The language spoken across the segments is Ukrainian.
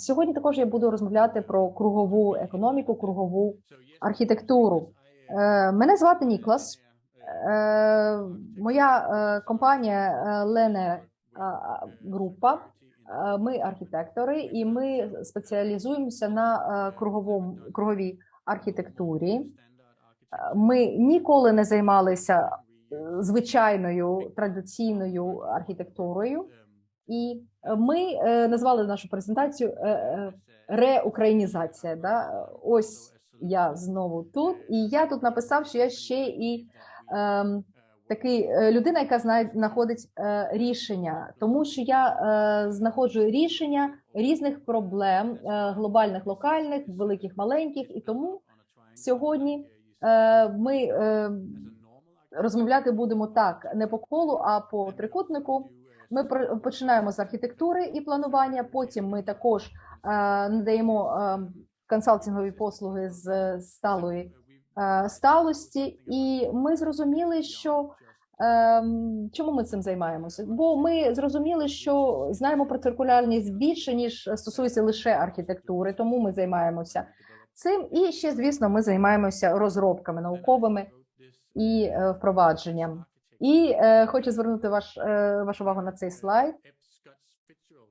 Сьогодні також я буду розмовляти про кругову економіку, кругову архітектуру. Е, Мене звати Ніклас. Е, Моя е, компанія Лене група. Ми архітектори, і ми спеціалізуємося на круговому круговій архітектурі. Ми ніколи не займалися звичайною традиційною архітектурою, і е, ми е, назвали нашу презентацію е, реукраїнізація. Да? Ось я знову тут, і я тут написав, що я ще і ем, такий людина, яка знає знаходить е, рішення, тому що я е, знаходжу рішення різних проблем е, глобальних, локальних, великих, маленьких, і тому сьогодні е, ми е, розмовляти будемо так не по колу, а по трикутнику. Ми починаємо з архітектури і планування. Потім ми також е, надаємо е, консалтингові послуги з сталої е, сталості, і ми зрозуміли, що чому ми цим займаємося? Бо ми зрозуміли, що знаємо про циркулярність більше ніж стосується лише архітектури, тому ми займаємося цим. І ще, звісно, ми займаємося розробками науковими і впровадженням. І е, хочу звернути ваш, е, вашу увагу на цей слайд.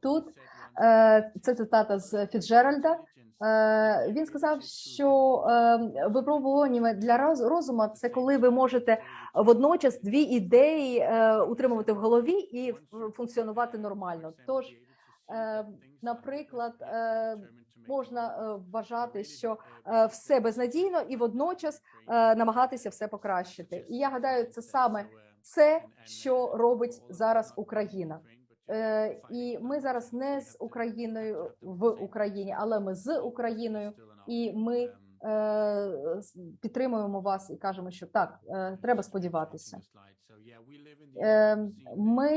Тут е, це цитата з Фіцджеральда. Е, він сказав, що е, випробування для роз- розуму це коли ви можете водночас дві ідеї е, утримувати в голові і функціонувати нормально. Тож, е, наприклад, е, можна е, вважати, що е, все безнадійно і водночас е, намагатися все покращити. І я гадаю, це саме це, що робить зараз Україна. Е, І ми зараз не з Україною в Україні, але ми з Україною, і ми підтримуємо вас і кажемо, що так, е, треба сподіватися. Е, Ми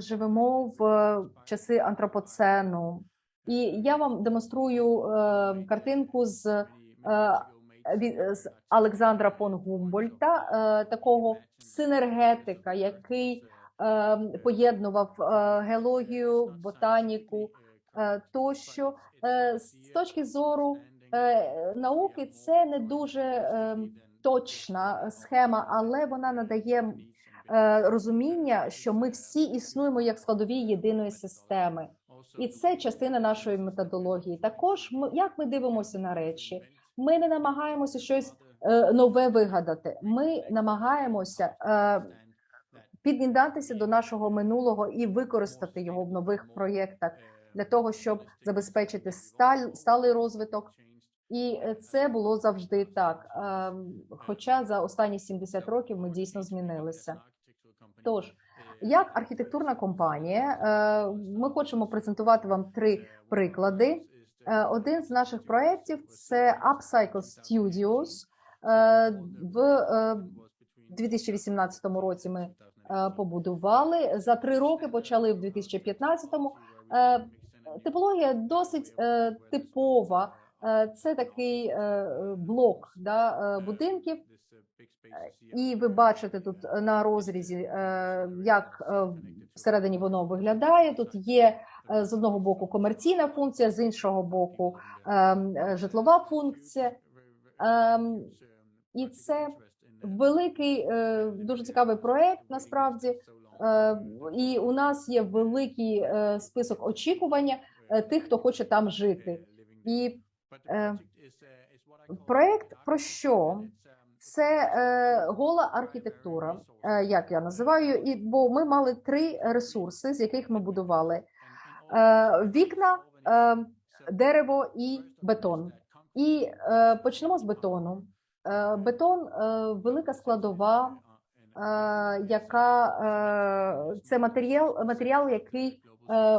живемо в часи антропоцену, і я вам демонструю картинку з, з Олександра фон Гумбольта, е, такого синергетика, який е, поєднував е, геологію, ботаніку е, тощо. Е, З точки зору е, науки, це не дуже е, точна схема, але вона надає е, розуміння, що ми всі існуємо як складові єдиної системи, і це частина нашої методології. Також ми як ми дивимося на речі. Ми не намагаємося щось е, нове вигадати. Ми намагаємося е, під'єднатися до нашого минулого і використати його в нових проєктах для того, щоб забезпечити сталь, сталий розвиток. І е, це було завжди так. Ем, Хоча за останні 70 років ми дійсно змінилися. Тож, як архітектурна компанія, е, ми хочемо презентувати вам три приклади. Е, Один з наших проєктів це Upcycle Studios. Е, В е, 2018 році ми е, побудували. За три роки почали в 2015-му. Е, Типологія досить е, типова. Е, Це такий е, блок да, е, будинків. І ви бачите тут на розрізі, е, як е, всередині воно виглядає. Тут є е, з одного боку комерційна функція, з іншого боку ем, е, житлова функція. Ем, І це великий, е, дуже цікавий проект насправді. Е, І у нас є великий е, список очікування е, тих, хто хоче там жити. І е, проект про що? Це е, гола архітектура, е, як я називаю, і бо ми мали три ресурси, з яких ми будували: е, вікна, е, дерево і бетон. І е, почнемо з бетону. Е, бетон е, велика складова, е, яка е, це матеріал, матеріал, який е,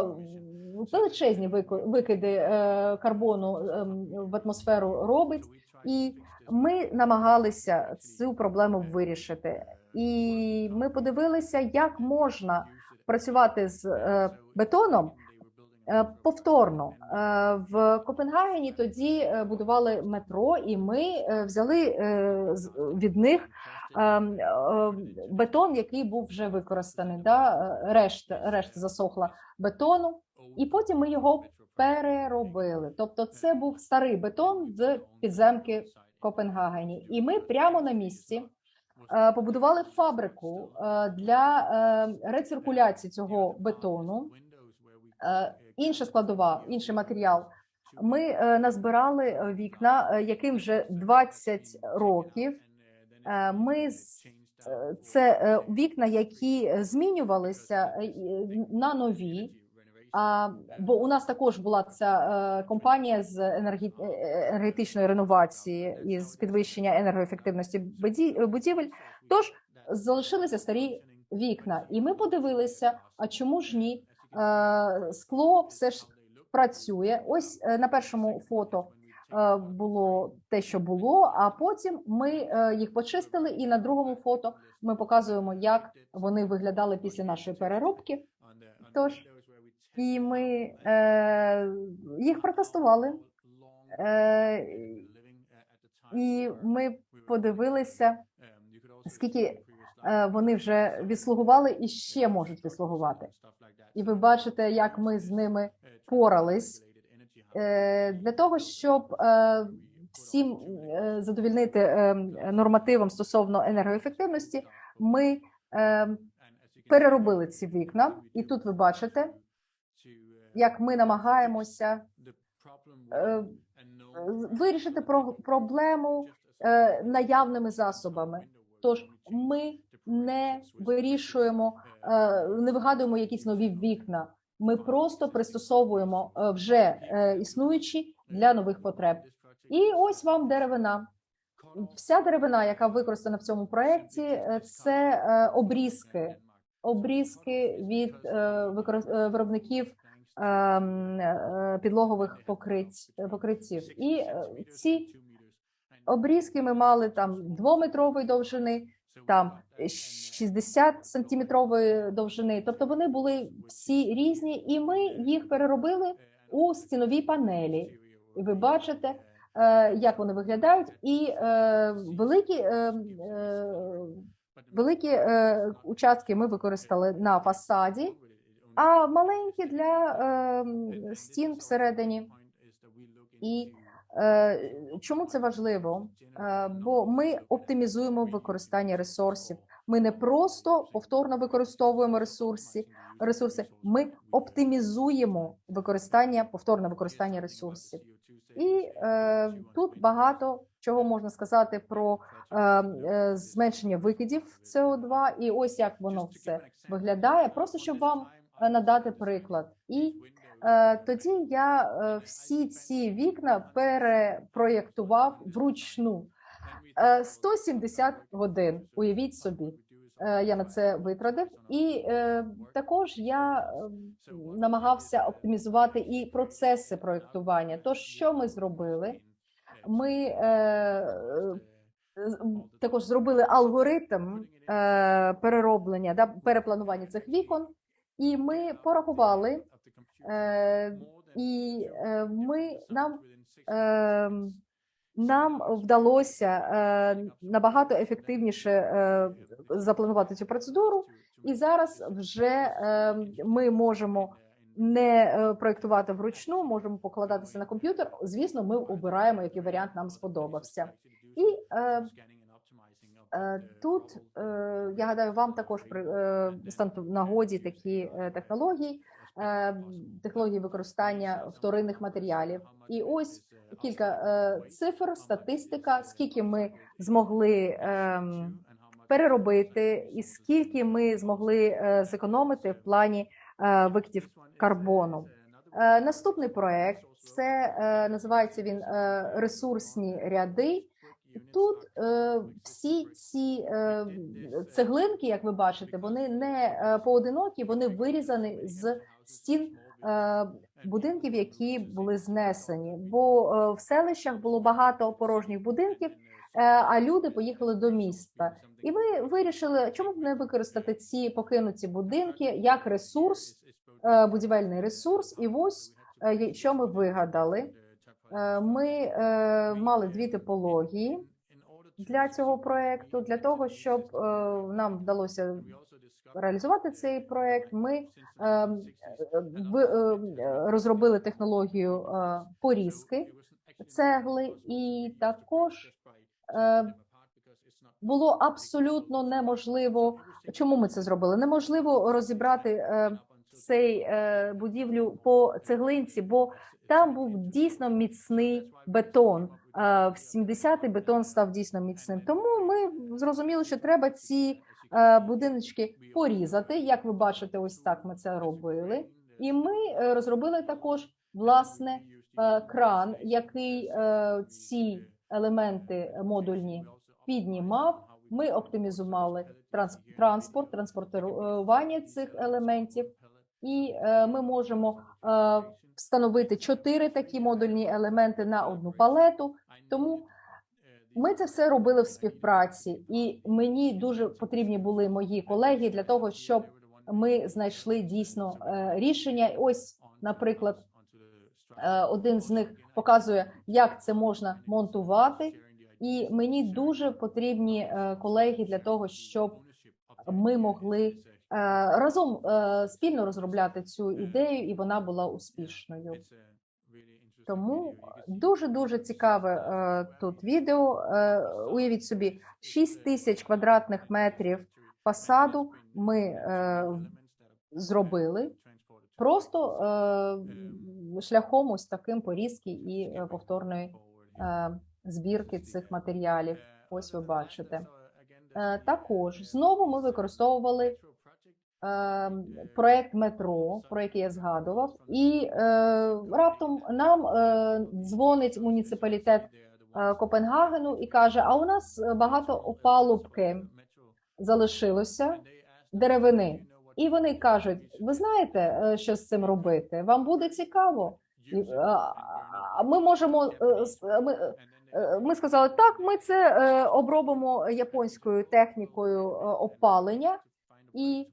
величезні вики- викиди е, карбону е, в атмосферу робить, і ми намагалися цю проблему вирішити. І ми подивилися, як можна працювати з е, бетоном е, повторно. Е, В Копенгагені тоді е, будували метро, і ми е, взяли е, від них е, е, бетон, який був вже використаний. Да? е, Решт, решта засохла бетону, і потім ми його переробили. Тобто, це був старий бетон з підземки в Копенгагені, і ми прямо на місці е, побудували фабрику е, для е, рециркуляції цього бетону. Інша складова, інший матеріал. Ми е, назбирали е, вікна, е, яким вже 20 років. Ми це вікна, які змінювалися на нові. А, бо у нас також була ця компанія з енергі... енергетичної реновації і з підвищення енергоефективності будівель. Тож залишилися старі вікна, і ми подивилися: а чому ж ні? Е, скло все ж працює. Ось е, на першому фото е, було те, що було. А потім ми їх почистили, і на другому фото ми показуємо, як вони виглядали після нашої переробки. Тож, І ми е, їх протестували. Е, і ми подивилися, скільки вони вже відслугували і ще можуть відслугувати. І ви бачите, як ми з ними порались е, для того, щоб е, всім е, задовільнити е, нормативам стосовно енергоефективності. Ми е, переробили ці вікна, і тут ви бачите, як ми намагаємося е, вирішити про- проблему е, наявними засобами. Тож ми не вирішуємо, е, не вигадуємо якісь нові вікна. Ми просто пристосовуємо е, вже е, існуючі для нових потреб. І ось вам деревина. Вся деревина, яка використана в цьому проєкті, це обрізки, обрізки від виробників ем, підлогових покриттів покриттів. І ці обрізки ми мали там двометрової довжини, там 60 сантиметрової довжини. Тобто вони були всі різні, і ми їх переробили у стінові панелі. І ви бачите, е, як вони виглядають, і е, великі, е, е, великі е, участки ми використали на фасаді, а маленькі для е, стін всередині. І е, чому це важливо? Е, бо ми оптимізуємо використання ресурсів. Ми не просто повторно використовуємо ресурси, ресурси, ми оптимізуємо використання, повторне використання ресурсів. І е, тут багато чого можна сказати про е, е, зменшення викидів СО2, і ось як воно все виглядає, просто щоб вам е, надати приклад. І е, тоді я е, всі ці вікна перепроєктував вручну. Е, 170 годин, уявіть собі. Е, Я на це витратив, і е, також я е, намагався оптимізувати і процеси проєктування. Тож, що ми зробили? Ми е, е, також зробили алгоритм е, перероблення, да, перепланування цих вікон, і ми порахували, е, і е, ми нам. Е, нам вдалося е, набагато ефективніше е, запланувати цю процедуру, і зараз вже е, ми можемо не е, проєктувати вручну, можемо покладатися на комп'ютер. Звісно, ми обираємо, який варіант нам сподобався. І е, е, тут е, я гадаю, вам також при е, стануть нагоді такі е, технології, е, технології використання вторинних матеріалів. І ось кілька е, цифр, статистика, скільки ми змогли ем, переробити, і скільки ми змогли е, зекономити в плані е, викидів карбону. Е, Наступний проект це е, називається він е, ресурсні ряди. Тут е, всі ці е, цеглинки, як ви бачите, вони не е, поодинокі, вони вирізані з стін е, будинків, які були знесені. Бо е, в селищах було багато порожніх будинків, е, а люди поїхали до міста. І ми вирішили, чому б не використати ці покинуті будинки як ресурс, будівельний ресурс. І ось що ми вигадали. Ми мали дві типології для цього проекту, для того, щоб нам вдалося реалізувати цей проект, ми е, е, розробили технологію е, порізки цегли, і також було абсолютно неможливо. Чому ми це зробили? Неможливо розібрати цей будівлю по цеглинці, бо там був дійсно міцний бетон. В 70-й бетон став дійсно міцним. Тому ми зрозуміли, що треба ці будиночки порізати. Як ви бачите, ось так ми це робили. І ми е, розробили також власне е, кран, який е, ці елементи модульні піднімав. Ми оптимізували транс- транспорт, транспортування цих елементів, і е, ми можемо е, встановити чотири такі модульні елементи на одну палету. Тому ми це все робили в співпраці, і мені дуже потрібні були мої колеги для того, щоб ми знайшли дійсно е, рішення. Ось, наприклад, е, один з них показує, як це можна монтувати. І мені дуже потрібні е, колеги для того, щоб ми могли разом спільно розробляти цю ідею, і вона була успішною. Тому дуже дуже цікаве е, тут відео. Е, уявіть собі, 6 тисяч квадратних метрів фасаду ми е, зробили просто е, шляхом ось таким порізки і е, повторної е, збірки цих матеріалів. Ось ви бачите. Е, також знову ми використовували е, проект метро, про який я згадував, і е, раптом нам е, дзвонить муніципалітет е, Копенгагену і каже: А у нас багато опалубки залишилося деревини. І вони кажуть: ви знаєте, е, що з цим робити? Вам буде цікаво? Е, ми можемо е, е, ми, е, ми сказали, так, ми це е, обробимо японською технікою е, опалення, і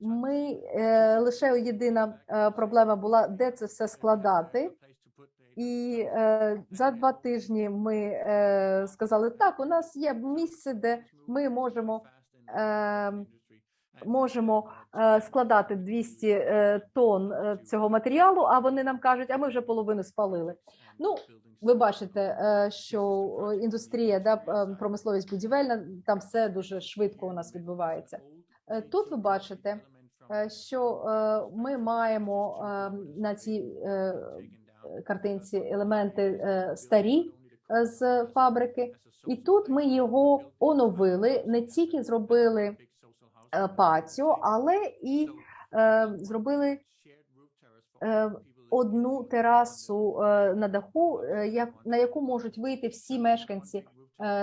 ми е, лише єдина е, проблема була, де це все складати. І е, за два тижні ми е, сказали, так, у нас є місце, де ми можемо, е, можемо е, складати 200 е, тонн е, цього матеріалу, а вони нам кажуть, а ми вже половину спалили. Ну, ви бачите, е, що е, індустрія, да, е, промисловість будівельна, там все дуже швидко у нас відбувається. Е, Тут ви бачите, е, що е, ми маємо на цій картинці елементи старі з фабрики, і тут ми його оновили, не тільки зробили патіо, але і зробили одну терасу на даху, на яку можуть вийти всі мешканці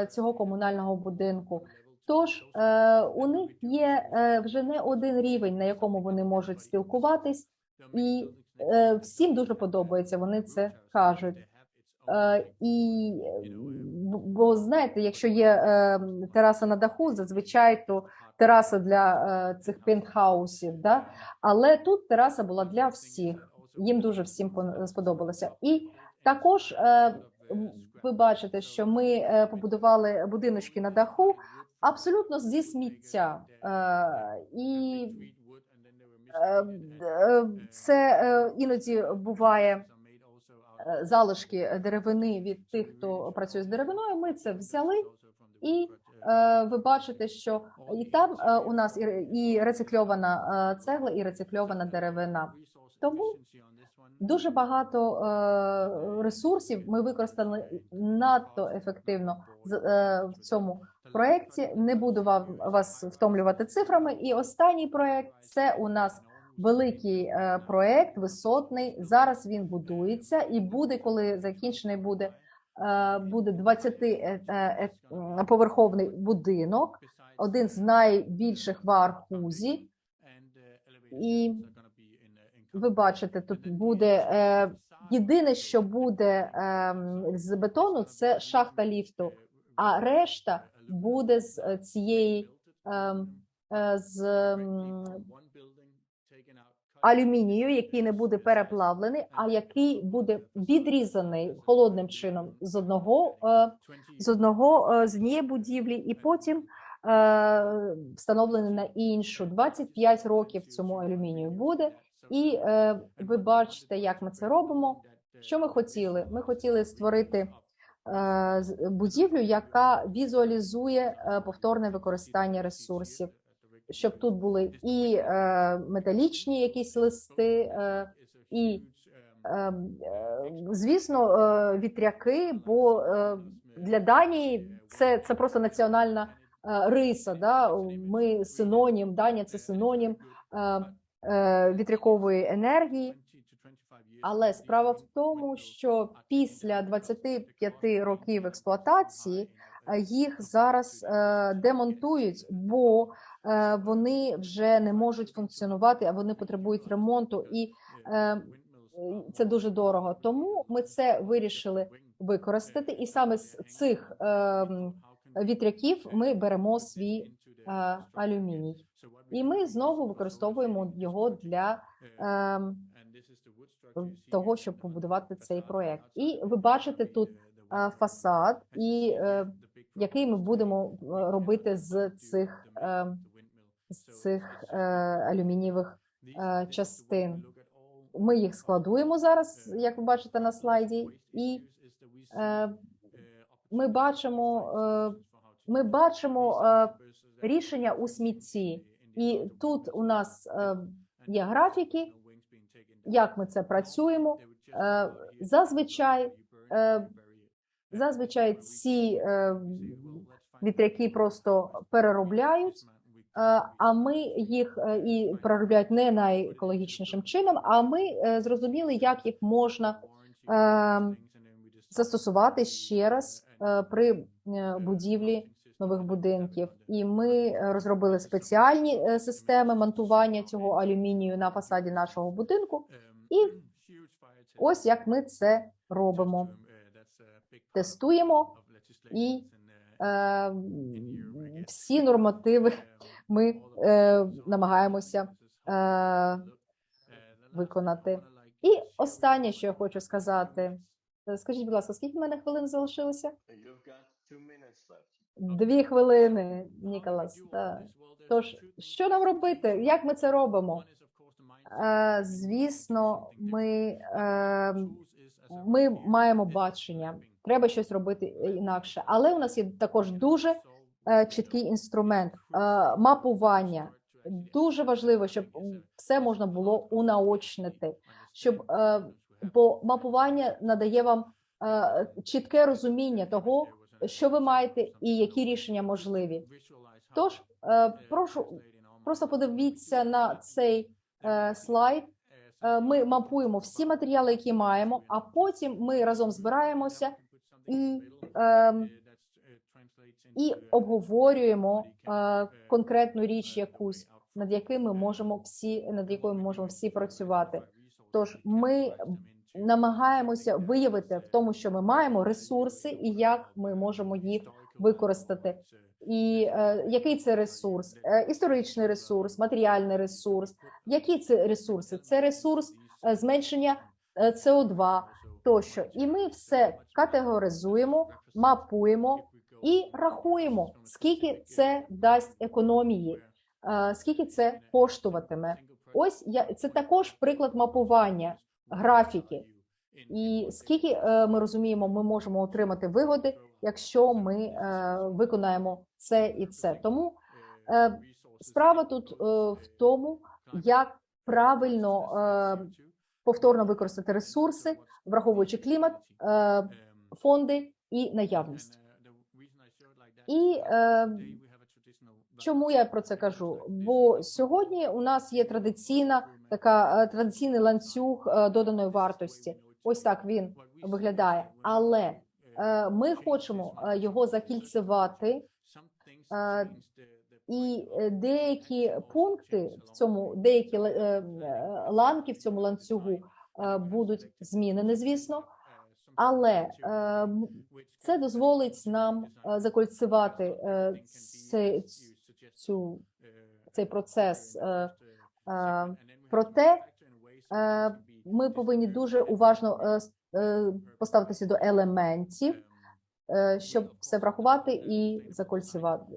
цього комунального будинку. Тож е, у них є е, вже не один рівень, на якому вони можуть спілкуватись, і е, всім дуже подобається. Вони це кажуть. І бо- знаєте, якщо є тераса на даху, зазвичай то тераса для цих пентхаусів, да? але тут тераса була для всіх. Їм дуже всім сподобалося. І також ви бачите, що ми побудували будиночки на даху абсолютно зі сміття. Е, і е, це е, іноді буває залишки деревини від тих, хто працює з деревиною. Ми це взяли, і ви бачите, що і там у нас і, рецикльована цегла, і рецикльована деревина. Тому дуже багато ресурсів ми використали надто ефективно в цьому проєкті. Не буду вам вас втомлювати цифрами. І останній проєкт це у нас великий е, проєкт, висотний. Зараз він будується і буде, коли закінчений буде. е, Буде 20 е, будинок, один з найбільших в Архузі. І ви бачите, тут буде єдине, що буде е, з бетону, це шахта ліфту, а решта буде з е, цієї е, е, з алюмінію, який не буде переплавлений, а який буде відрізаний холодним чином з одного е, з одного з однієї будівлі, і потім встановлений на іншу. 25 років цьому алюмінію буде. І ви бачите, як ми це робимо. Що ми хотіли? Ми хотіли створити будівлю, яка візуалізує е, повторне використання ресурсів, щоб тут були і е, металічні якісь листи, е, і е, е, звісно, е, вітряки, бо е, для Данії це, це просто національна е, риса. Да? Ми синонім, Данія це синонім е, е, вітрякової енергії. Але справа в тому, що після 25 років експлуатації е, їх зараз е, демонтують, бо е, вони вже не можуть функціонувати, а вони потребують ремонту, і це дуже дорого. Тому ми це вирішили використати, і саме з цих вітряків ми беремо свій алюміній, і ми знову використовуємо його для того, щоб побудувати цей проект. І ви бачите тут е, фасад, і е, який ми будемо е, робити з цих, з цих алюмінієвих частин. Ми їх складуємо зараз, як ви бачите на слайді, і ми бачимо, ми бачимо рішення у смітті. І тут у нас є графіки, як ми це працюємо. Е, Зазвичай, е, зазвичай ці е, вітряки просто переробляють, а ми їх і переробляють не найекологічнішим чином. А ми зрозуміли, як їх можна застосувати ще раз при будівлі нових будинків. І ми е, розробили спеціальні е, системи монтування цього алюмінію на фасаді нашого будинку. І Ось як ми це робимо. Тестуємо і е, всі нормативи ми е, намагаємося е, виконати. І останнє, що я хочу сказати, Е, скажіть, будь ласка, скільки в мене хвилин залишилося? Дві хвилини, Ніколас. Тож, що нам робити? Як ми це робимо? Е, звісно, ми, е, ми маємо бачення. Треба щось робити інакше. Але у нас є також дуже е, чіткий інструмент мапування. Дуже важливо, щоб все можна було унаочнити, щоб бо мапування надає вам чітке розуміння того, що ви маєте і які рішення можливі. Тож е, прошу просто подивіться на цей е, слайд. Е, Ми мапуємо всі матеріали, які маємо, а потім ми разом збираємося і, е, і обговорюємо конкретну річ якусь, над якими можемо всі над якою ми можемо всі працювати. Тож ми намагаємося виявити в тому, що ми маємо ресурси, і як ми можемо їх використати. І е, який це ресурс? Е, історичний ресурс, матеріальний ресурс. Які це ресурси? Це ресурс е, зменшення е, СО2 тощо. І ми все категоризуємо, мапуємо і рахуємо, скільки це дасть економії, е, скільки це коштуватиме. Ось я це також приклад мапування графіки. І скільки е, ми розуміємо, ми можемо отримати вигоди, якщо ми е, виконаємо це і це. Тому е, справа тут в тому, як правильно повторно використати ресурси, враховуючи клімат, фонди і наявність. І чому я про це кажу? Бо сьогодні у нас є традиційна така е, традиційний ланцюг е, доданої вартості. Ось так він виглядає, але е, ми хочемо його закільцевати, і деякі пункти в цьому, деякі ланки в цьому ланцюгу будуть змінені, звісно, але це дозволить нам закольцевати це, цю, цей процес. Е, е, проте е, ми повинні дуже уважно е, е, поставитися до елементів, е, щоб все врахувати і закольцювати.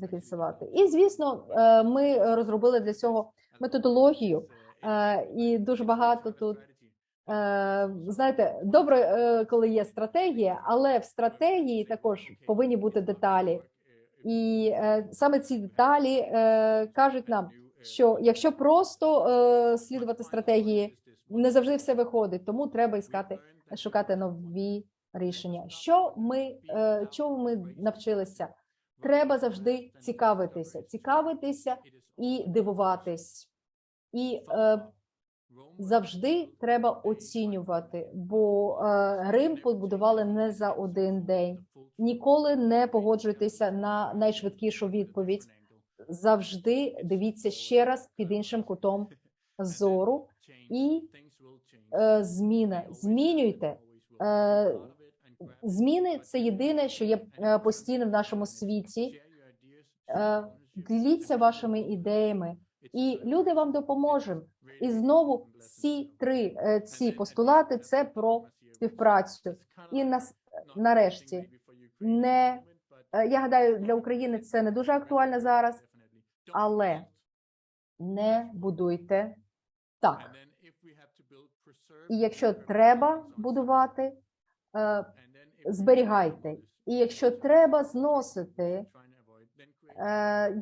е. І звісно, е, ми розробили для цього методологію, е, і дуже багато тут. Е, Знаєте, добре, е, коли є стратегія, але в стратегії також повинні бути деталі. І е, саме ці деталі е, кажуть нам, що якщо просто е, слідувати стратегії, не завжди все виходить, тому треба іскати, шукати нові рішення. Що ми е, чому ми навчилися? Треба завжди цікавитися, цікавитися і дивуватись, і е, завжди треба оцінювати, бо е, Рим побудували не за один день. Ніколи не погоджуйтеся на найшвидкішу відповідь. Завжди дивіться ще раз під іншим кутом зору і е, зміни. Змінюйте. Е, Зміни це єдине, що є е, постійно в нашому світі. Е, Діліться вашими ідеями, і люди вам допоможуть. І знову всі три е, ці постулати це про співпрацю. І нас нарешті не е, я гадаю, для України це не дуже актуально зараз, але не будуйте так. І якщо треба будувати, е, зберігайте. І якщо треба зносити,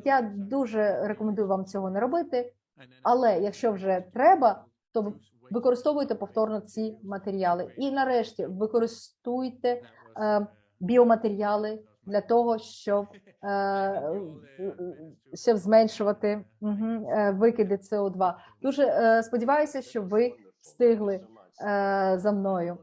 я дуже рекомендую вам цього не робити. Але якщо вже треба, то використовуйте повторно ці матеріали. І нарешті використовуйте е, біоматеріали для того, щоб, е, щоб зменшувати е, викиди СО2. Дуже е, сподіваюся, що ви встигли е, за мною.